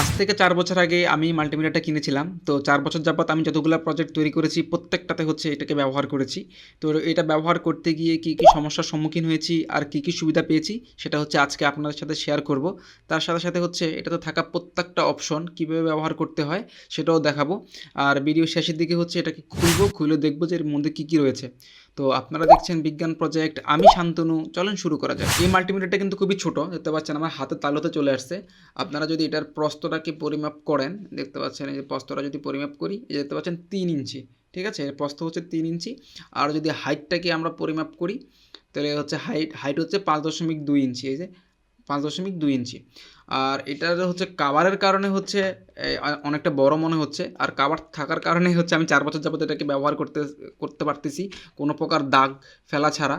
আজ থেকে চার বছর আগে আমি মাল্টিমিডিয়াটা কিনেছিলাম। তো চার বছর যাবত আমি যতগুলো প্রজেক্ট তৈরি করেছি, প্রত্যেকটাতে হচ্ছে এটাকে ব্যবহার করেছি। তো এটা ব্যবহার করতে গিয়ে কী কী সমস্যার সম্মুখীন হয়েছি আর কী কী সুবিধা পেয়েছি, সেটা হচ্ছে আজকে আপনাদের সাথে শেয়ার করব। তার সাথে সাথে হচ্ছে এটাতে থাকা প্রত্যেকটা অপশন কীভাবে ব্যবহার করতে হয়, সেটাও দেখাবো। আর ভিডিও শেষের দিকে হচ্ছে এটাকে খুলবো, খুলে দেখব যে এর মধ্যে কী কী রয়েছে। তো আপনারা দেখছেন বিজ্ঞান প্রজেক্ট, আমি শান্তনু, চলেন শুরু করা যাক। এই মাল্টিমিটারটা কিন্তু খুবই ছোট, দেখতে পাচ্ছেন আমার হাতে তালুতে চলে আসছে। আপনারা যদি এটার প্রস্তটাকে পরিমাপ করেন, দেখতে পাচ্ছেন এই যে প্রস্তটা যদি পরিমাপ করি, এই দেখতে পাচ্ছেন তিন ইঞ্চি, ঠিক আছে? প্রস্ত হচ্ছে তিন ইঞ্চি। আর যদি হাইটটাকে আমরা পরিমাপ করি, তাহলে হচ্ছে হাইট হাইট হচ্ছে পাঁচ দশমিক দুই ইঞ্চি, এই যে পাঁচ দশমিক দুই ইঞ্চি। আর এটার হচ্ছে কাভারের কারণে হচ্ছে অনেকটা বড় মনে হচ্ছে। আর কাভার থাকার কারণে হচ্ছে আমি চার বছর যাবত এটাকে ব্যবহার করতে করতে পারতেছি। কোনো প্রকার দাগ ফেলা ছাড়া।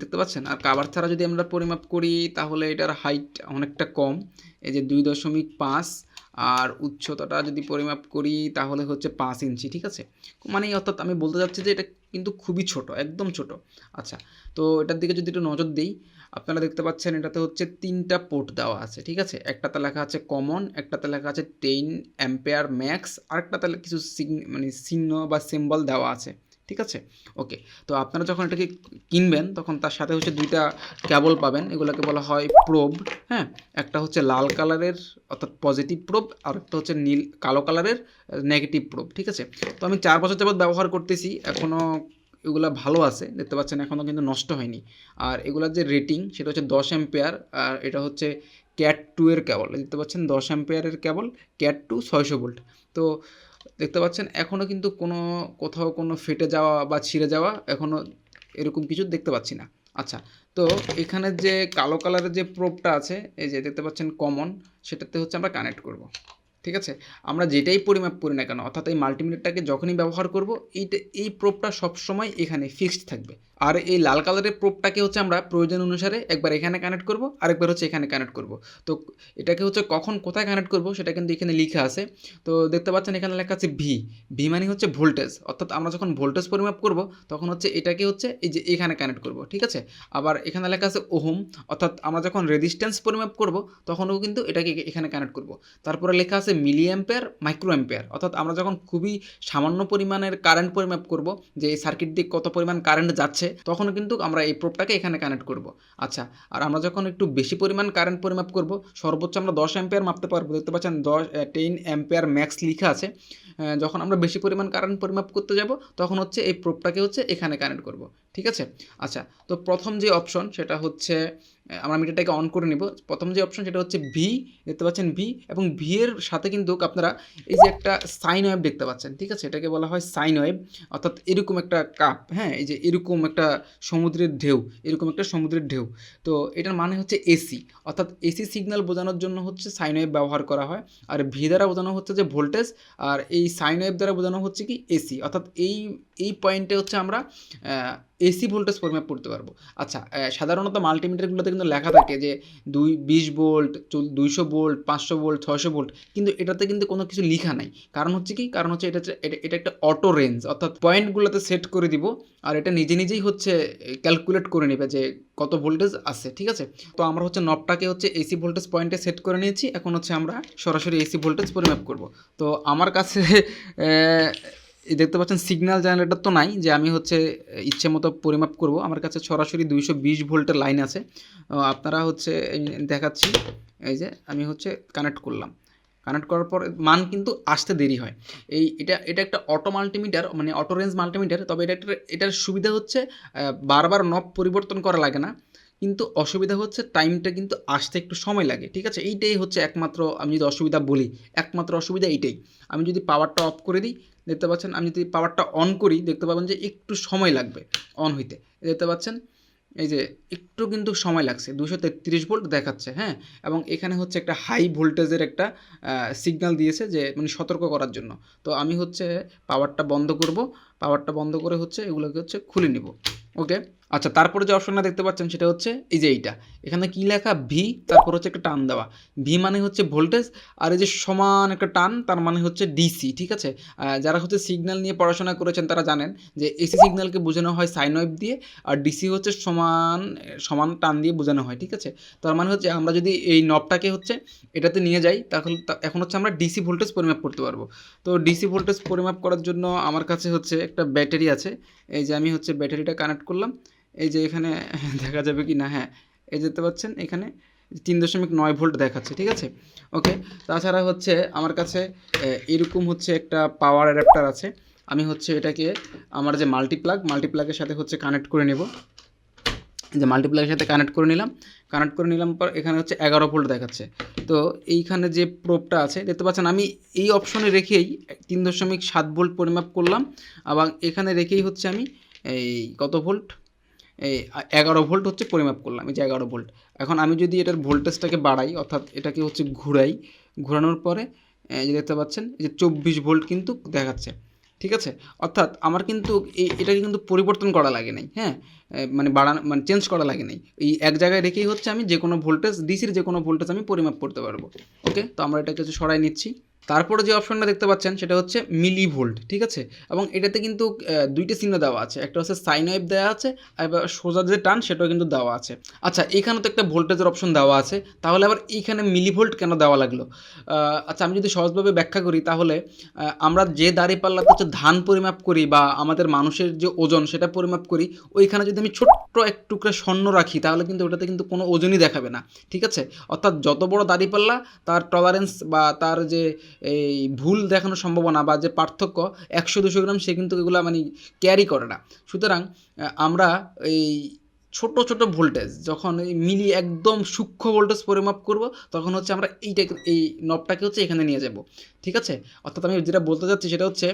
দেখতে পাচ্ছেন? আর কাভার ছাড়া যদি আমরা পরিমাপ করি, তাহলে এটার হাইট অনেকটা কম। এই যে দুই দশমিক পাঁচ, আর উচ্চতাটা যদি পরিমাপ করি, তাহলে হচ্ছে পাঁচ ইঞ্চি, ঠিক আছে? মানে অর্থাৎ আমি বলতে চাচ্ছি যে এটা কিন্তু খুবই ছোট, একদম ছোট। আচ্ছা তো এটার দিকে যদি একটু নজর দিই, আপনারা দেখতে পাচ্ছেন এটাতে হচ্ছে তিনটা পোর্ট দেওয়া আছে, ঠিক আছে? একটাতে লেখা আছে কমন একটাতে লেখা আছে টেন অ্যাম্পেয়ার ম্যাক্স আরেকটাতে কিছু সিগ মানে চিহ্ন বা সিম্বল দেওয়া আছে। ঠিক আছে? ওকে তো আপনারা যখন এটাকে কিনবেন, তখন তার সাথে হচ্ছে দুইটা কেবল পাবেন। এগুলোকে বলা হয় প্রোব হ্যাঁ? একটা হচ্ছে লাল কালারের, অর্থাৎ পজিটিভ প্রোব আর একটা হচ্ছে নীল, কালো কালারের নেগেটিভ প্রোব ঠিক আছে? তো আমি চার বছর যাবত ব্যবহার করতেছি এখনও এগুলো ভালো আছে, দেখতে পাচ্ছেন এখনও কিন্তু নষ্ট হয়নি। আর এগুলোর যে রেটিং সেটা হচ্ছে দশ অ্যাম্পেয়ার আর এটা হচ্ছে ক্যাট টু এর কেবল দেখতে পাচ্ছেন? দশ অ্যাম্পেয়ারের কেবল ক্যাট টু ছয়শো ভোল্ট তো দেখতে পাচ্ছেন এখনও কিন্তু কোনো কোথাও কোনো ফেটে যাওয়া বা ছিঁড়ে যাওয়া এখনও এরকম কিছু দেখতে পাচ্ছি না। আচ্ছা তো এখানে যে কালো কালারের যে প্রোপটা আছে, এই যে দেখতে পাচ্ছেন কমন, সেটাতে হচ্ছে আমরা কানেক্ট করব। ঠিক আছে? আমরা যেটাই পরিমাপ করি না কেন, অর্থাৎ এই মাল্টিমিটারটাকে যখনই ব্যবহার করব, এইটা, এই প্রোপটা সবসময় এখানে ফিক্সড থাকবে। আর এই লাল কালারের প্রোপটাকে হচ্ছে আমরা প্রয়োজন অনুসারে একবার এখানে কানেক্ট করব, আরেকবার হচ্ছে এখানে কানেক্ট করব। তো এটাকে হচ্ছে কখন কোথায় কানেক্ট করব সেটা কিন্তু এখানে লেখা আছে। তো দেখতে পাচ্ছেন এখানে লেখা আছে ভি ভি মানে হচ্ছে ভোল্টেজ অর্থাৎ আমরা যখন ভোল্টেজ পরিমাপ করব, তখন হচ্ছে এটাকে হচ্ছে এই যে এখানে কানেক্ট করব, ঠিক আছে? আবার এখানে লেখা আছে ওহম। অর্থাৎ আমরা যখন রেজিস্ট্যান্স পরিমাপ করব, তখনও কিন্তু এটাকে এখানে কানেক্ট করব। তারপরে লেখা আছে মিলি অ্যাম্পেয়ার মাইক্রো অ্যাম্পেয়ার অর্থাৎ আমরা যখন খুবই সামান্য পরিমাণের কারেন্ট পরিমাপ করব, যে এই সার্কিট দিয়ে কত পরিমাণ কারেন্ট যাচ্ছে তখন কিন্তু আমরা এই প্রোপটাকে এখানে কানেক্ট করব। আচ্ছা আর আমরা যখন একটু বেশি পরিমাণ কারেন্ট পরিমাপ করব, সর্বোচ্চ আমরা দশ অ্যাম্পেয়ার মাপতে পারব। দেখতে পাচ্ছেন দশ টেন অ্যাম্পেয়ার ম্যাক্স লিখা আছে। যখন আমরা বেশি পরিমাণ কারেন্ট পরিমাপ করতে যাব, তখন হচ্ছে এই প্রোপটাকে হচ্ছে এখানে কানেক্ট করব। ঠিক আছে? আচ্ছা তো প্রথম যে অপশন সেটা হচ্ছে আমরা মিটারটাকে অন করে নিব। প্রথম যে অপশন সেটা হচ্ছে ভি দেখতে পাচ্ছেন ভি এবং ভি এর সাথে কিন্তু আপনারা এই যে একটা সাইন ওয়েভ দেখতে পাচ্ছেন, ঠিক আছে? এটাকে বলা হয় সাইন ওয়েভ অর্থাৎ এরকম একটা কাপ হ্যাঁ? এই যে এরকম একটা সমুদ্রের ঢেউ, এরকম একটা সমুদ্রের ঢেউ। তো এটার মানে হচ্ছে এসি অর্থাৎ এসি সিগন্যাল বোঝানোর জন্য হচ্ছে সাইন ওয়েভ ব্যবহার করা হয়। আর ভি দ্বারা বোঝানো হচ্ছে যে ভোল্টেজ আর এই সাইন ওয়েভ দ্বারা বোঝানো হচ্ছে কি এসি অর্থাৎ এই এই পয়েন্টে হচ্ছে আমরা এসি ভোল্টেজ পরিমাপ করতে পারব। আচ্ছা সাধারণত মাল্টিমিটারগুলোতে কিন্তু লেখা থাকে যে দুই, বিশ ভোল্ট দুইশো ভোল্ট, পাঁচশো ভোল্ট, ছয়শো ভোল্ট, কিন্তু এটাতে কিন্তু কোনো কিছু লেখা নাই। কারণ হচ্ছে কি? কারণ হচ্ছে এটা এটা একটা অটো রেঞ্জ অর্থাৎ পয়েন্টগুলোতে সেট করে দিব, আর এটা নিজে নিজেই হচ্ছে ক্যালকুলেট করে নেবে যে কত ভোল্টেজ আছে, ঠিক আছে? তো আমরা হচ্ছে নবটাকে হচ্ছে এসি ভোল্টেজ পয়েন্টে সেট করে নিয়েছি, এখন হচ্ছে আমরা সরাসরি এসি ভোল্টেজ পরিমাপ করব। তো আমার কাছে দেখতে পাচ্ছেন সিগন্যাল জেনারেটর তো নাই যে আমি হচ্ছে ইচ্ছে মতো পরিমাপ করব। আমার কাছে সরাসরি দুইশো বিশ ভোল্টের লাইন আছে। আপনারা হচ্ছে দেখাচ্ছি, এই যে আমি হচ্ছে কানেক্ট করলাম। কানেক্ট করার পর মান কিন্তু আসতে দেরি হয়। এই এটা এটা একটা অটো মাল্টিমিটার মানে অটো রেঞ্জ মাল্টিমিটার তবে এটা একটা, এটার সুবিধা হচ্ছে বারবার নব পরিবর্তন করা লাগে না। কিন্তু অসুবিধা হচ্ছে টাইমটা কিন্তু আসতে একটু সময় লাগে, ঠিক আছে? এইটাই হচ্ছে একমাত্র আমি যদি অসুবিধা বলি, একমাত্র অসুবিধা এইটাই। আমি যদি পাওয়ারটা অফ করে দিই, দেখতে পাচ্ছেন, আমি যদি পাওয়ারটা অন করি, দেখতে পাবেন যে একটু সময় লাগবে অন হইতে। দেখতে পাচ্ছেন? এই যে একটু কিন্তু সময় লাগছে দুশো তেত্রিশ ভোল্ট দেখাচ্ছে হ্যাঁ? এবং এখানে হচ্ছে একটা হাই ভোল্টেজের একটা সিগন্যাল দিয়েছে যে মানে সতর্ক করার জন্য। তো আমি হচ্ছে পাওয়ারটা বন্ধ করব পাওয়ারটা বন্ধ করে হচ্ছে এগুলোকে হচ্ছে খুলে নিব ওকে আচ্ছা তারপরে যে অপশনটা দেখতে পাচ্ছেন সেটা হচ্ছে এই যে এইটা। এখানে কি লেখা? ভি তারপর হচ্ছে একটা টান দেওয়া। ভি মানে হচ্ছে ভোল্টেজ আর এই যে সমান একটা টান, তার মানে হচ্ছে ডিসি ঠিক আছে? যারা হচ্ছে সিগন্যাল নিয়ে পড়াশোনা করেছেন তারা জানেন যে এসি সিগন্যালকে বোঝানো হয় সাইন ওয়েভ দিয়ে, আর ডিসি হচ্ছে সমান সমান টান দিয়ে বোঝানো হয়, ঠিক আছে? তার মানে হচ্ছে আমরা যদি এই নবটাকে হচ্ছে এটাতে নিয়ে যাই, তাহলে এখন হচ্ছে আমরা ডিসি ভোল্টেজ পরিমাপ করতে পারব। তো ডিসি ভোল্টেজ পরিমাপ করার জন্য আমার কাছে হচ্ছে একটা ব্যাটারি আছে। এই যে আমি হচ্ছে ব্যাটারিটা কানেক্ট করলাম। এই যে এখানে দেখা যাবে কি না? হ্যাঁ এই দেখতে পাচ্ছেন এখানে তিন দশমিক নয় ভোল্ট দেখাচ্ছে, ঠিক আছে? ওকে তাছাড়া হচ্ছে আমার কাছে এরকম হচ্ছে একটা পাওয়ার অ্যাডাপ্টার আছে। আমি হচ্ছে এটাকে আমার যে মাল্টিপ্লাগ মাল্টিপ্লাগের সাথে হচ্ছে কানেক্ট করে নেব। যে মাল্টিপ্লাগের সাথে কানেক্ট করে নিলাম। কানেক্ট করে নিলাম পর এখানে হচ্ছে এগারো ভোল্ট দেখাচ্ছে। তো এইখানে যে প্রোপটা আছে, দেখতে পাচ্ছেন আমি এই অপশনে রেখেই তিন দশমিক সাত ভোল্ট পরিমাপ করলাম এবং এখানে রেখেই হচ্ছে আমি এই কত ভোল্ট? এগারো ভোল্ট হচ্ছে পরিমাপ করলাম, এই যে এগারো ভোল্ট। এখন আমি যদি এটার ভোল্টেজটাকে বাড়াই, অর্থাৎ এটাকে হচ্ছে ঘুরাই, ঘোরানোর পরে যে দেখতে পাচ্ছেন যে চব্বিশ ভোল্ট কিন্তু দেখাচ্ছে, ঠিক আছে? অর্থাৎ আমার কিন্তু এই এটাকে কিন্তু পরিবর্তন করা লাগে নাই হ্যাঁ? মানে বাড়ানো মানে চেঞ্জ করা লাগে নাই। এই এক জায়গায় রেখেই হচ্ছে আমি যে কোনো ভোল্টেজ ডিসির যে কোনো ভোল্টেজ আমি পরিমাপ করতে পারব ওকে তো আমরা এটাকে সরাই নিচ্ছি। তারপরে যে অপশনটা দেখতে পাচ্ছেন, সেটা হচ্ছে মিলি ভোল্ট ঠিক আছে? এবং এটাতে কিন্তু দুইটা চিহ্ন দেওয়া আছে। একটা হচ্ছে সাইন ওয়েভ দেওয়া আছে, আর সোজা যে টান, সেটাও কিন্তু দেওয়া আছে। আচ্ছা এখানে তো একটা ভোল্টেজের অপশন দেওয়া আছে। তাহলে আবার এইখানে মিলি ভোল্ট কেন দেওয়া লাগল? আচ্ছা আমি যদি সহজভাবে ব্যাখ্যা করি, তাহলে আমরা যে দাঁড়িপাল্লাতে হচ্ছে ধান পরিমাপ করি বা আমাদের মানুষের যে ওজন, সেটা পরিমাপ করি, ওইখানে যদি আমি ছোট্ট এক টুকরা স্বর্ণ রাখি, তাহলে কিন্তু ওটাতে কিন্তু কোনো ওজনই দেখাবে না, ঠিক আছে? অর্থাৎ যত বড় দাঁড়িপাল্লা, তার টলারেন্স বা তার যে এই ভুল দেখানোর সম্ভাবনা বা যে পার্থক্য একশো দুশো গ্রাম, সে কিন্তু এগুলো মানে ক্যারি করে না। সুতরাং আমরা এই ছোট ছোট ভোল্টেজ যখন এই মিলি একদম সূক্ষ্ম ভোল্টেজ পরিমাপ করব, তখন হচ্ছে আমরা এইটা এই নবটাকে হচ্ছে এখানে নিয়ে যাব। ঠিক আছে? অর্থাৎ আমি যেটা বলতে চাচ্ছি সেটা হচ্ছে,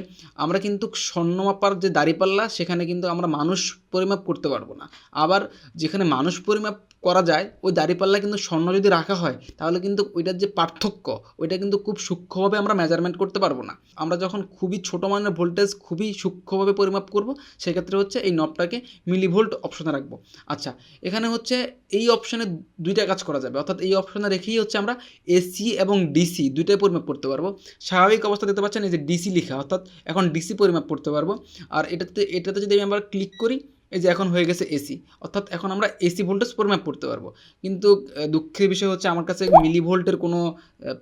আমরা কিন্তু স্বর্ণমাপার যে দাঁড়িপাল্লা সেখানে কিন্তু আমরা মানুষ পরিমাপ করতে পারব না। আবার যেখানে মানুষ পরিমাপ করা যায়, ওই দাঁড়িপাল্লা কিন্তু স্বর্ণ যদি রাখা হয়, তাহলে কিন্তু ওইটার যে পার্থক্য, ওইটা কিন্তু খুব সূক্ষ্মভাবে আমরা মেজারমেন্ট করতে পারব না। আমরা যখন খুবই ছোটো মানের ভোল্টেজ খুবই সূক্ষ্মভাবে পরিমাপ করব, সেক্ষেত্রে হচ্ছে এই নবটাকে মিলিভোল্ট অপশনে রাখব। আচ্ছা এখানে হচ্ছে এই অপশনে দুইটা কাজ করা যাবে। অর্থাৎ এই অপশনে রেখেই হচ্ছে আমরা এসি এবং ডিসি দুইটাই পরিমাপ করতে পারব। স্বাভাবিক অবস্থা দেখতে পাচ্ছেন, এই যে ডিসি লেখা, অর্থাৎ এখন ডিসি পরিমাপ করতে পারব। আর এটাতে এটাতে যদি আমি আবার ক্লিক করি এই যে এখন হয়ে গেছে এসি, অর্থাৎ এখন আমরা এসি ভোল্টেজ পরিমাপ করতে পারব। কিন্তু দুঃখের বিষয় হচ্ছে আমার কাছে মিলি ভোল্টের কোনো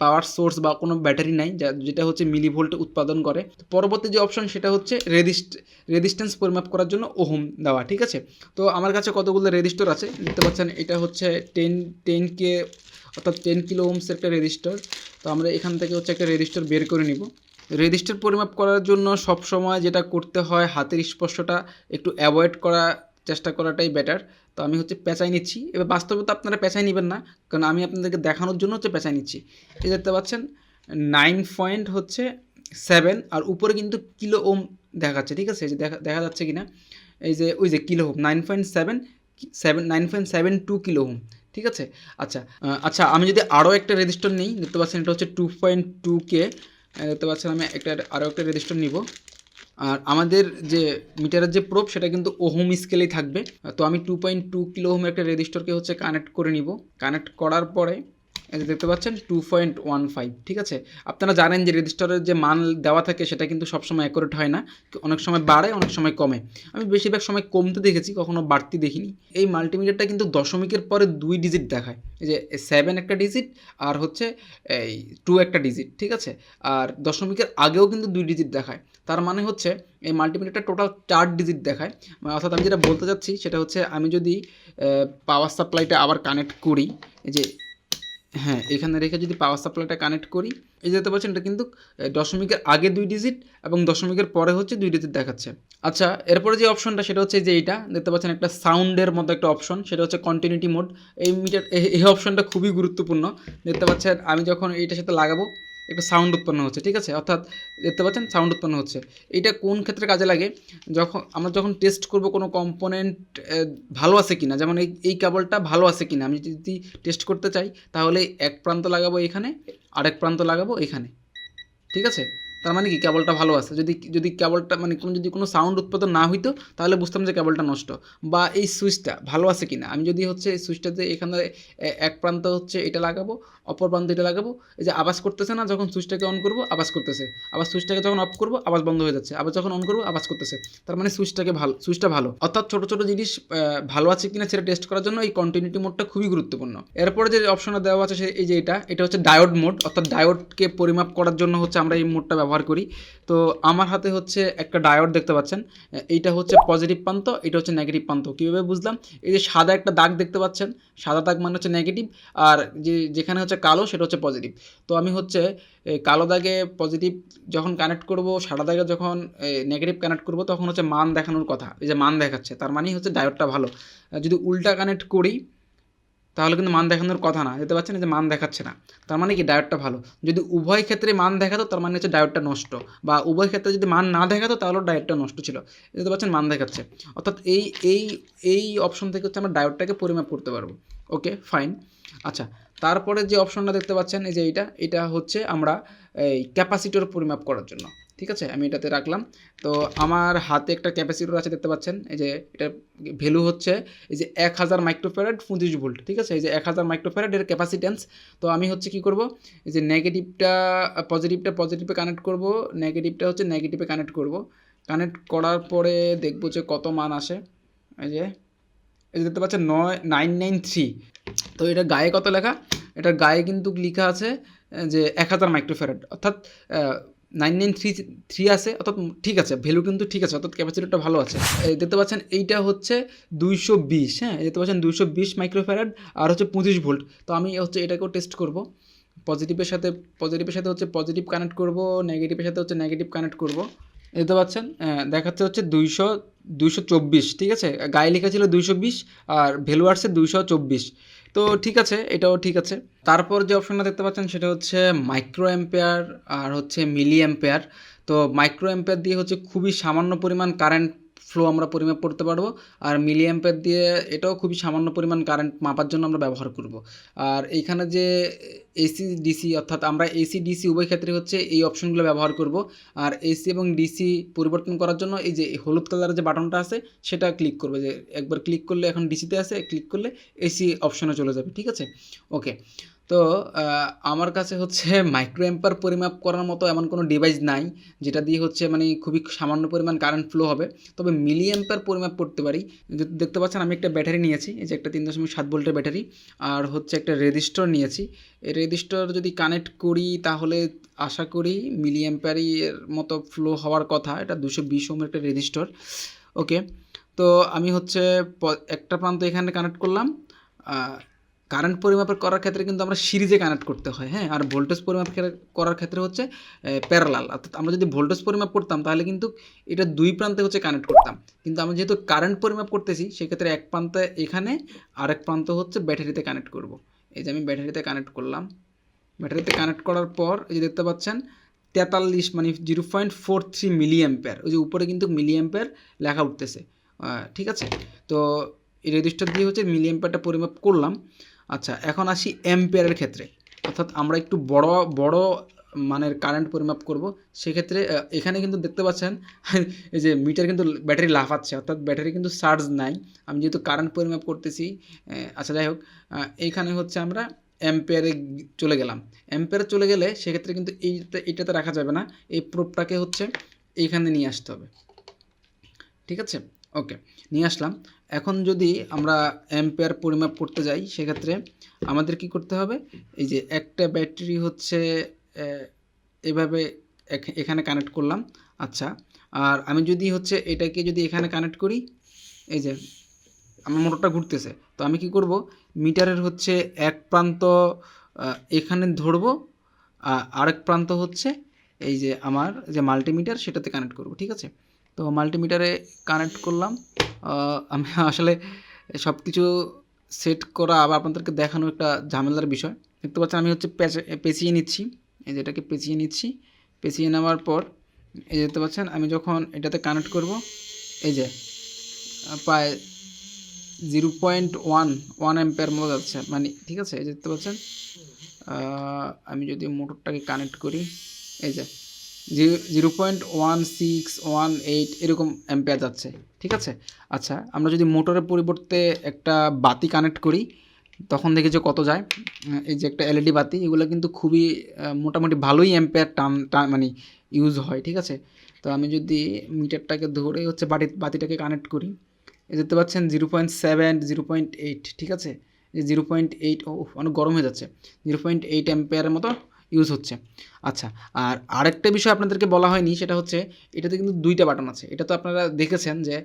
পাওয়ার সোর্স বা কোনো ব্যাটারি নাই, যা, যেটা হচ্ছে মিলি ভোল্ট উৎপাদন করে। পরবর্তী যে অপশন সেটা হচ্ছে রেজিস্ট রেজিস্ট্যান্স পরিমাপ করার জন্য ওহম দেওয়া, ঠিক আছে? তো আমার কাছে কতগুলো রেজিস্টর আছে? দেখতে পাচ্ছেন, এটা হচ্ছে টেন টেন কে, অর্থাৎ টেন কিলো ওমসের একটা রেজিস্টার তো আমরা এখান থেকে হচ্ছে একটা রেজিস্টার বের করে নিব। রেজিস্টার পরিমাপ করার জন্য সব সময় যেটা করতে হয় হাতের স্পর্শটা একটু অ্যাভয়েড করা, চেষ্টা করাটাই বেটার তো আমি হচ্ছে পেঁচাই নিচ্ছি। এবার বাস্তবে তো আপনারা পেঁচাই নেবেন না, কারণ আমি আপনাদেরকে দেখানোর জন্য হচ্ছে পেঁচাই নিচ্ছি। এই দেখতে পাচ্ছেন নাইন পয়েন্ট হচ্ছে সেভেন আর উপরে কিন্তু কিলো ওম দেখাচ্ছে, ঠিক আছে? যে দেখা দেখা যাচ্ছে কি না এই যে, ওই যে kilo ohm nine point seven seven nine point seven two kilo ohm, ঠিক আছে? আচ্ছা আচ্ছা আমি যদি আরও একটা রেজিস্টার নিই, দেখতে পাচ্ছেন এটা হচ্ছে টু পয়েন্ট টু কে দেখতে পাচ্ছেন আমি একটা আরও একটা রেজিস্টার নিব। আর আমাদের যে মিটারের যে প্রোপ সেটা কিন্তু ওহোম স্কেলেই থাকবে। তো আমি two point two kilo ohm একটা রেজিস্টারকে হচ্ছে কানেক্ট করে নিব। কানেক্ট করার পরে যে দেখতে পাচ্ছেন টু পয়েন্ট ওয়ান ফাইভ ঠিক আছে? আপনারা জানেন যে রেজিস্টারের যে মান দেওয়া থাকে, সেটা কিন্তু সবসময় অ্যাকুরেট হয় না অনেক সময় বাড়ে, অনেক সময় কমে। আমি বেশিরভাগ সময় কমতে দেখেছি, কখনো বাড়তি দেখিনি। এই মাল্টিমিটারটা কিন্তু দশমিকের পরে দুই ডিজিট দেখায়। এই যে সেভেন একটা ডিজিট আর হচ্ছে এই টু একটা ডিজিট ঠিক আছে? আর দশমিকের আগেও কিন্তু দুই ডিজিট দেখায়। তার মানে হচ্ছে, এই মাল্টিমিটারটা টোটাল চার ডিজিট দেখায়। মানে অর্থাৎ আমি যেটা বলতে চাচ্ছি, সেটা হচ্ছে আমি যদি পাওয়ার সাপ্লাইটা আবার কানেক্ট করি যে হ্যাঁ এখানে রেখে যদি পাওয়ার সাপ্লাইটা কানেক্ট করি, এই যেতে পারছেন এটা কিন্তু দশমিকের আগে দুই ডিজিট এবং দশমিকের পরে হচ্ছে দুই ডিজিট দেখাচ্ছে। আচ্ছা এরপরে যে অপশনটা সেটা হচ্ছে যে এইটা, দেখতে পাচ্ছেন একটা সাউন্ডের মতো একটা অপশন সেটা হচ্ছে কন্টিনিউটি মোড এই মিটার এই অপশনটা খুবই গুরুত্বপূর্ণ। দেখতে পাচ্ছেন, আমি যখন এইটার সাথে লাগাবো একটা সাউন্ড উৎপন্ন হচ্ছে, ঠিক আছে? অর্থাৎ দেখতে পাচ্ছেন সাউন্ড উৎপন্ন হচ্ছে। এটা কোন ক্ষেত্রে কাজে লাগে? যখন, আমরা যখন টেস্ট করব কোনো কম্পোনেন্ট ভালো আছে কিনা, যেমন এই এই কেবলটা ভালো আছে কিনা, আমি যদি টেস্ট করতে চাই, তাহলে এক প্রান্ত লাগাবো এখানে, আরেক প্রান্ত লাগাবো এখানে, ঠিক আছে? তার মানে কি? কেবলটা ভালো আছে। যদি যদি কেবলটা মানে কোনো, যদি কোনো সাউন্ড উৎপাদন না হইতো, তাহলে বুঝতাম যে কেবলটা নষ্ট। বা এই সুইচটা ভালো আছে কি না আমি যদি হচ্ছে এই সুইচটাতে এখানে এক প্রান্ত হচ্ছে এটা লাগাবো, অপর প্রান্ত এটা লাগাবো, এই যে আওয়াজ করতেছে না, যখন সুইচটাকে অন করব আওয়াজ করতেছে। আবার সুইচটাকে যখন অফ করব আওয়াজ বন্ধ হয়ে যাচ্ছে। আবার যখন অন করব আওয়াজ করতেছে। তার মানে সুইচটাকে ভালো, সুইচটা ভালো। অর্থাৎ ছোটো ছোটো জিনিস ভালো আছে কিনা সেটা টেস্ট করার জন্য এই কন্টিনিউটি মোডটা খুবই গুরুত্বপূর্ণ। এরপরে যে অপশনটা দেওয়া আছে এই যে এটা এটা হচ্ছে ডায়োড মোড অর্থাৎ ডায়োডকে পরিমাপ করার জন্য হচ্ছে আমরা এই মোডটা ব্যবহার করি। তো আমার হাতে হচ্ছে একটা ডায়োড দেখতে পাচ্ছেন। এইটা হচ্ছে পজিটিভ প্রান্ত এটা হচ্ছে নেগেটিভ প্রান্ত কীভাবে বুঝলাম? এই যে সাদা একটা দাগ দেখতে পাচ্ছেন, সাদা দাগ মানে হচ্ছে নেগেটিভ আর যে যেখানে হচ্ছে কালো সেটা হচ্ছে পজিটিভ তো আমি হচ্ছে কালো দাগে পজিটিভ যখন কানেক্ট করব, সাদা দাগে যখন নেগেটিভ কানেক্ট করব, তখন হচ্ছে মান দেখানোর কথা। এই যে মান দেখাচ্ছে, তার মানেই হচ্ছে ডায়োডটা ভালো। যদি উল্টা কানেক্ট করি তাহলে কিন্তু মান দেখানোর কথা না। দেখতে পাচ্ছেন যে মান দেখাচ্ছে না। তার মানে কি? ডায়োডটা ভালো। যদি উভয় ক্ষেত্রে মান দেখাতো, তার মানে হচ্ছে ডায়োডটা নষ্ট। বা উভয় ক্ষেত্রে যদি মান না দেখাতো, তাহলেও ডায়োডটা নষ্ট ছিল। দেখতে পাচ্ছেন মান দেখাচ্ছে। অর্থাৎ এই এই এই অপশন থেকে হচ্ছে আমরা ডায়োডটাকে পরিমাপ করতে পারব। ওকে ফাইন আচ্ছা তারপরে যে অপশনটা দেখতে পাচ্ছেন, এই যে এইটা, এটা হচ্ছে আমরা এই ক্যাপাসিটর পরিমাপ করার জন্য। ঠিক আছে? আমি এটাতে রাখলাম। তো আমার হাতে একটা ক্যাপাসিটর আছে, দেখতে পাচ্ছেন? এই যে এটা ভ্যালু হচ্ছে এই যে এক হাজার মাইক্রোফ্যারাড পঁচিশ ভোল্ট, ঠিক আছে? এই যে এক হাজার মাইক্রোফ্যারাড এর ক্যাপাসিটেন্স তো আমি হচ্ছে কি করব? এই যে নেগেটিভটা, পজিটিভটা, পজিটিভে কানেক্ট করব। নেগেটিভটা হচ্ছে নেগেটিভে কানেক্ট করব। কানেক্ট করার পরে দেখব যে কত মান আসে। এই যে এই যে দেখতে পাচ্ছেন নয়, নাইন নাইন থ্রি। তো এটা গায়ে কত লেখা? এটার গায়ে কিন্তু লেখা আছে যে এক হাজার মাইক্রোফ্যারাড। অর্থাৎ নাইন নাইন থ্রি থ্রি আছে, অর্থাৎ ঠিক আছে ভ্যালু কিন্তু ঠিক আছে, অর্থাৎ ক্যাপাসিটিটা ভালো আছে। দেখতে পাচ্ছেন এইটা হচ্ছে দুইশো বিশ হ্যাঁ দেখতে পাচ্ছেন দুইশো বিশ মাইক্রোফ্যারাড আর হচ্ছে পঁচিশ ভোল্ট তো আমি হচ্ছে এটাকেও টেস্ট করব। পজিটিভের সাথে পজিটিভের সাথে হচ্ছে পজিটিভ কানেক্ট করব নেগেটিভের সাথে হচ্ছে নেগেটিভ কানেক্ট করব। দেখতে পাচ্ছেন দেখাচ্ছে হচ্ছে দুইশো দুইশো চব্বিশ, ঠিক আছে? গায়ে লেখা ছিল দুইশো বিশ আর ভ্যালু আসছে দুইশো চব্বিশ। তো ঠিক আছে, এটাও ঠিক আছে। তারপর যে অপশনটা দেখতে পাচ্ছেন সেটা হচ্ছে মাইক্রো অ্যাম্পেয়ার আর হচ্ছে মিলি অ্যাম্পেয়ার তো মাইক্রো অ্যাম্পেয়ার দিয়ে হচ্ছে খুবই সামান্য পরিমাণ কারেন্ট ফ্লো আমরা পরিমাপ করতে পারব। আর মিলি অ্যাম্পেয়ার দিয়ে এটাও খুবই সামান্য পরিমাণ কারেন্ট মাপার জন্য আমরা ব্যবহার করব। আর এইখানে যে এসি ডিসি অর্থাৎ আমরা এসি ডিসি উভয় ক্ষেত্রে হচ্ছে এই অপশনগুলো ব্যবহার করব। আর এসি এবং ডিসি পরিবর্তন করার জন্য এই যে হলুদ কালারের যে বাটনটা আছে, সেটা ক্লিক করবে। যে একবার ক্লিক করলে, এখন ডিসিতে আছে ক্লিক করলে এসি অপশনে চলে যাবে, ঠিক আছে? ওকে তো আমার কাছে হচ্ছে মাইক্রো অ্যাম্পার পরিমাপ করার মতো এমন কোনো ডিভাইস নাই, যেটা দিয়ে হচ্ছে মানে খুবই সামান্য পরিমাণ কারেন্ট ফ্লো হবে। তবে মিলি অ্যাম্পার পরিমাপ করতে পারি। দেখতে পাচ্ছেন আমি একটা ব্যাটারি নিয়েছি, এই যে একটা তিন দশমিক সাত ভোল্টের ব্যাটারি আর হচ্ছে একটা রেজিস্টর নিয়েছি। এই রেজিস্টর যদি কানেক্ট করি, তাহলে আশা করি মিলি অ্যাম্পারের মতো ফ্লো হওয়ার কথা, এটা দুশো বিশ ওমের একটা রেজিস্টর ওকে তো আমি হচ্ছে একটা প্রান্ত এখানে কানেক্ট করলাম কারেন্ট পরিমাপের করার ক্ষেত্রে কিন্তু আমরা সিরিজে কানেক্ট করতে হয় হ্যাঁ? আর ভোল্টেজ পরিমাপ করার ক্ষেত্রে হচ্ছে প্যারালাল অর্থাৎ আমরা যদি ভোল্টেজ পরিমাপ করতাম, তাহলে কিন্তু এটা দুই প্রান্তে হচ্ছে কানেক্ট করতাম। কিন্তু আমরা যেহেতু কারেন্ট পরিমাপ করতেছি, সেক্ষেত্রে এক প্রান্তে এখানে, আরেক প্রান্ত হচ্ছে ব্যাটারিতে কানেক্ট করব। এই যে আমি ব্যাটারিতে কানেক্ট করলাম। ব্যাটারিতে কানেক্ট করার পর, এই যে দেখতে পাচ্ছেন, তেতাল্লিশ মানে zero point four three milli ampere ওই যে উপরে কিন্তু মিলি অ্যাম্পেয়ার লেখা উঠতেছে। ঠিক আছে? তো এই রেজিস্টার দিয়ে হচ্ছে মিলি অ্যাম্পেয়ারটা পরিমাপ করলাম। আচ্ছা এখন আসি অ্যাম্পেয়ারের ক্ষেত্রে। অর্থাৎ আমরা একটু বড় বড় মানের কারেন্ট পরিমাপ করব। সেক্ষেত্রে এখানে কিন্তু দেখতে পাচ্ছেন, এই যে মিটার কিন্তু ব্যাটারি লাফাচ্ছে, অর্থাৎ ব্যাটারি কিন্তু চার্জ নাই। আমি যেহেতু কারেন্ট পরিমাপ করতেছি আচ্ছা যাই হোক এইখানে হচ্ছে আমরা অ্যাম্পেয়ারে চলে গেলাম। অ্যাম্পেয়ারে চলে গেলে সেক্ষেত্রে কিন্তু এইটাতে এইটাতে রাখা যাবে না। এই প্রোপটাকে হচ্ছে এইখানে নিয়ে আসতে হবে। ঠিক আছে? ওকে নিয়ে আসলাম। এখন যদি আমরা অ্যাম্পেয়ার পরিমাপ করতে যাই, সেক্ষেত্রে আমাদের কি করতে হবে? এই যে একটা ব্যাটারি হচ্ছে এভাবে এখানে কানেক্ট করলাম। আচ্ছা আর আমি যদি হচ্ছে এটাকে যদি এখানে কানেক্ট করি, এই যে আমার মোটরটা ঘুরতেছে, তো আমি কি করব? মিটারের হচ্ছে এক প্রান্ত এখানে ধরবো আরেক প্রান্ত হচ্ছে এই যে আমার যে মাল্টিমিটার সেটাতে কানেক্ট করব, ঠিক আছে? তো মাল্টিমিটারে কানেক্ট করলাম। আমি আসলে সব কিছু সেট করা আবার আপনাদেরকে দেখানো একটা ঝামেলার বিষয়। দেখতে পাচ্ছেন আমি হচ্ছে পেঁচে- পেঁচিয়ে নিচ্ছি। এই যে এটাকে পেঁচিয়ে নিচ্ছি। পেঁচিয়ে নেওয়ার পর, এই দেখতে পাচ্ছেন, আমি যখন এটাতে কানেক্ট করব, এই যে প্রায় zero point one one ampere মতো যাচ্ছে। মানে ঠিক আছে? এই দেখতে পাচ্ছেন আমি যদি মোটরটাকে কানেক্ট করি, এই যে zero point one six one eight এরকম অ্যাম্পেয়ার যাচ্ছে, ঠিক আছে? আচ্ছা আমরা যদি মোটরের পরিবর্তে একটা বাতি কানেক্ট করি, তখন দেখি যে কত যায়। এই যে একটা এলইডি বাতি, এগুলো কিন্তু খুবই মোটামুটি ভালোই অ্যাম্পেয়ার টান মানে ইউজ হয়, ঠিক আছে? তো আমি যদি মিটারটাকে ধরে হচ্ছে বাতি বাতিটাকে কানেক্ট করি দেখতে পাচ্ছেন zero point seven, zero point eight, ঠিক আছে? জিরো পয়েন্ট এইট ও অনেক গরম হয়ে যাচ্ছে। জিরো পয়েন্ট এইট অ্যাম্পেয়ারের মতো ইউজ হচ্ছে। আচ্ছা আর আরেকটা বিষয় আপনাদেরকে বলা হয়নি, সেটা হচ্ছে এটাতে কিন্তু দুইটা বাটন আছে। এটা তো আপনারা দেখেছেন যে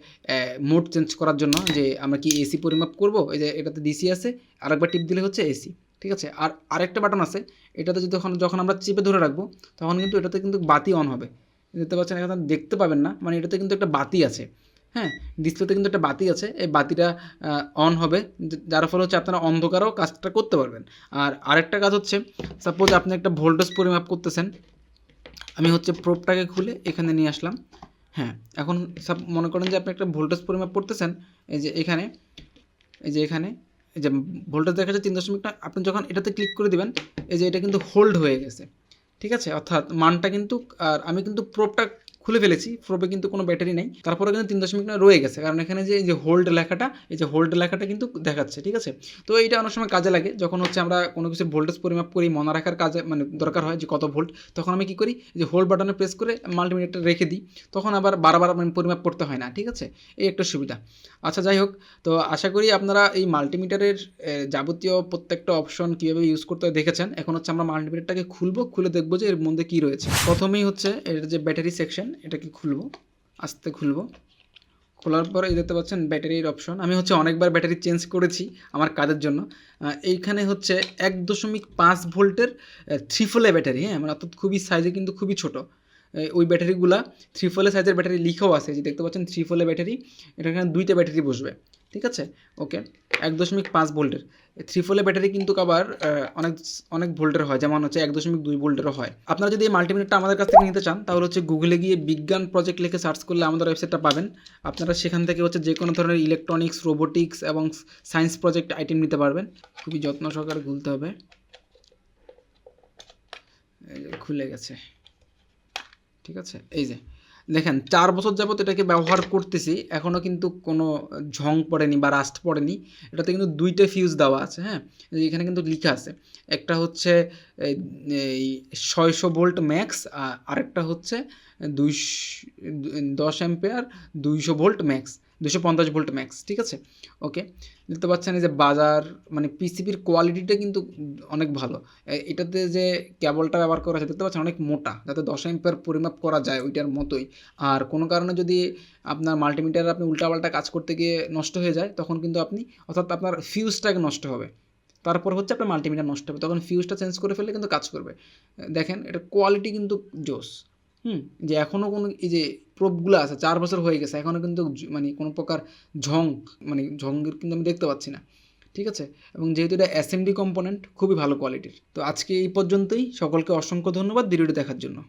মোড চেঞ্জ করার জন্য যে আমরা কি এসি পরিমাপ করব? এই যে এটাতে ডিসি আছে, আরেকবার টিপ দিলে হচ্ছে এসি ঠিক আছে? আর আরেকটা বাটন আছে, এটাতে যদি যখন আমরা চিপে ধরে রাখব, তখন কিন্তু এটাতে কিন্তু বাতি অন হবে। দেখতে পাচ্ছেন, এখানে দেখতে পাবেন না মানে এটাতে কিন্তু একটা বাতি আছে। হ্যাঁ ডিসপ্লেতে কিন্তু একটা বাতি আছে এই বাতিটা অন হবে যার ফলে হচ্ছে আপনারা অন্ধকারেও কাজটা করতে পারবেন। আর আরেকটা কাজ হচ্ছে সাপোজ আপনি একটা ভোল্টেজ পরিমাপ করতেছেন আমি হচ্ছে প্রোপটাকে খুলে এখানে নিয়ে আসলাম। হ্যাঁ এখন সব মনে করেন যে আপনি একটা ভোল্টেজ পরিমাপ করতেছেন এই যে এখানে এই যে এখানে এই যে ভোল্টেজ দেখা যাচ্ছে তিন দশমিক নয়, আপনি যখন এটাতে ক্লিক করে দিবেন এই যে এটা কিন্তু হোল্ড হয়ে গেছে। ঠিক আছে? অর্থাৎ মানটা কিন্তু আর আমি কিন্তু প্রোবটা খুলে ফেলেছি প্রোবে কিন্তু কোনো ব্যাটারি নেই। তারপরে কিন্তু তিন দশমিক নয় রয়ে গেছে। কারণ এখানে যে যে হোল্ড লেখাটা, এই যে হোল্ড লেখাটা কিন্তু দেখাচ্ছে, ঠিক আছে? তো এইটা অনেক সময় কাজে লাগে। যখন হচ্ছে আমরা কোনো কিছু ভোল্টেজ পরিমাপ করি, মনে রাখার কাজে মানে দরকার হয় যে কত ভোল্ট তখন আমি কী করি? যে হোল্ড বাটনে প্রেস করে মাল্টিমিটারটা রেখে দিই। তখন আবার বারবার মানে পরিমাপ করতে হয় না, ঠিক আছে? এই একটা সুবিধা। আচ্ছা যাই হোক, তো আশা করি আপনারা এই মাল্টিমিটারের যাবতীয় প্রত্যেকটা অপশন কীভাবে ইউজ করতে দেখেছেন। এখন হচ্ছে আমরা মাল্টিমিটারটাকে খুলবো, খুলে দেখব যে এর মধ্যে কী রয়েছে। প্রথমেই হচ্ছে এর যে ব্যাটারি সেকশন এটাকে খুলবো, আস্তে খুলবো। খোলার পরে এই দেখতে পাচ্ছেন ব্যাটারির অপশন আমি হচ্ছে অনেকবার ব্যাটারি চেঞ্জ করেছি আমার কাজের জন্য। এইখানে হচ্ছে এক দশমিক পাঁচ ভোল্টের থ্রি ফোলে ব্যাটারি হ্যাঁ? মানে অর্থাৎ খুবই সাইজে কিন্তু খুবই ছোটো। ওই ব্যাটারিগুলা থ্রি ফোলে সাইজের ব্যাটারি লিখাও আছে। যে দেখতে পাচ্ছেন থ্রি ফোলে ব্যাটারি এটা এখানে দুইটা ব্যাটারি বসবে। ঠিক আছে? ওকে এক দশমিক পাঁচ ভোল্টের। থ্রি ফোলে ব্যাটারি কিন্তু আবার অনেক অনেক ভোল্টের হয়, যেমন হচ্ছে এক দশমিক দুই ভোল্টেরও হয়। আপনারা যদি এই মাল্টিমিটারটা আমাদের কাছ থেকে নিতে চান, তাহলে হচ্ছে গুগলে গিয়ে বিজ্ঞান প্রজেক্ট লিখে সার্চ করলে আমাদের ওয়েবসাইটটা পাবেন। আপনারা সেখান থেকে হচ্ছে যে কোনো ধরনের ইলেকট্রনিক্স রোবোটিক্স এবং সায়েন্স প্রজেক্ট আইটেম নিতে পারবেন। খুবই যত্ন সহকারে খুলতে হবে। খুলে গেছে। ঠিক আছে? এই যে। দেখেন, চার বছর যাবত এটাকে ব্যবহার করতেছি এখনও কিন্তু কোনো ঝং পড়েনি বা রাস্ট পড়েনি। এটাতে কিন্তু দুইটা ফিউজ দেওয়া আছে হ্যাঁ? এখানে কিন্তু লেখা আছে। একটা হচ্ছে এই- ছয়শো ভোল্ট ম্যাক্স আরেকটা হচ্ছে দুইশ দশ অ্যাম্পেয়ার দুইশো ভোল্ট ম্যাক্স দুশো পঞ্চাশ ভোল্ট ম্যাক্স ঠিক আছে? ওকে দেখতে পাচ্ছেন যে বাজার মানে পিসিবির কোয়ালিটিটা কিন্তু অনেক ভালো। এটাতে যে কেবলটা ব্যবহার করা আছে, দেখতে পাচ্ছেন অনেক মোটা, যাতে দশ অ্যাম্পেয়ার পরিমাপ করা যায় ওইটার মতোই। আর কোনো কারণে যদি আপনার মাল্টিমিটার আপনি উল্টাপাল্টা কাজ করতে গিয়ে নষ্ট হয়ে যায়, তখন কিন্তু আপনি, অর্থাৎ আপনার ফিউজটাকে নষ্ট হবে। তারপর হচ্ছে আপনার মাল্টিমিটার নষ্ট হবে, তখন ফিউজটা চেঞ্জ করে ফেললে কিন্তু কাজ করবে। দেখেন, এটা কোয়ালিটি কিন্তু জোস। হুম। যে এখনও কোনো এই যে প্রোপগুলো আছে, চার বছর হয়ে গেছে এখনও কিন্তু মানে কোনো প্রকার ঝং মানে ঝঙ্গের কিন্তু আমি দেখতে পাচ্ছি না, ঠিক আছে? এবং যেহেতু এটা অ্যাসেম্বলি কম্পোনেন্ট খুবই ভালো কোয়ালিটির তো আজকে এই পর্যন্তই, সকলকে অসংখ্য ধন্যবাদ, ভিডিওটি দেখার জন্য।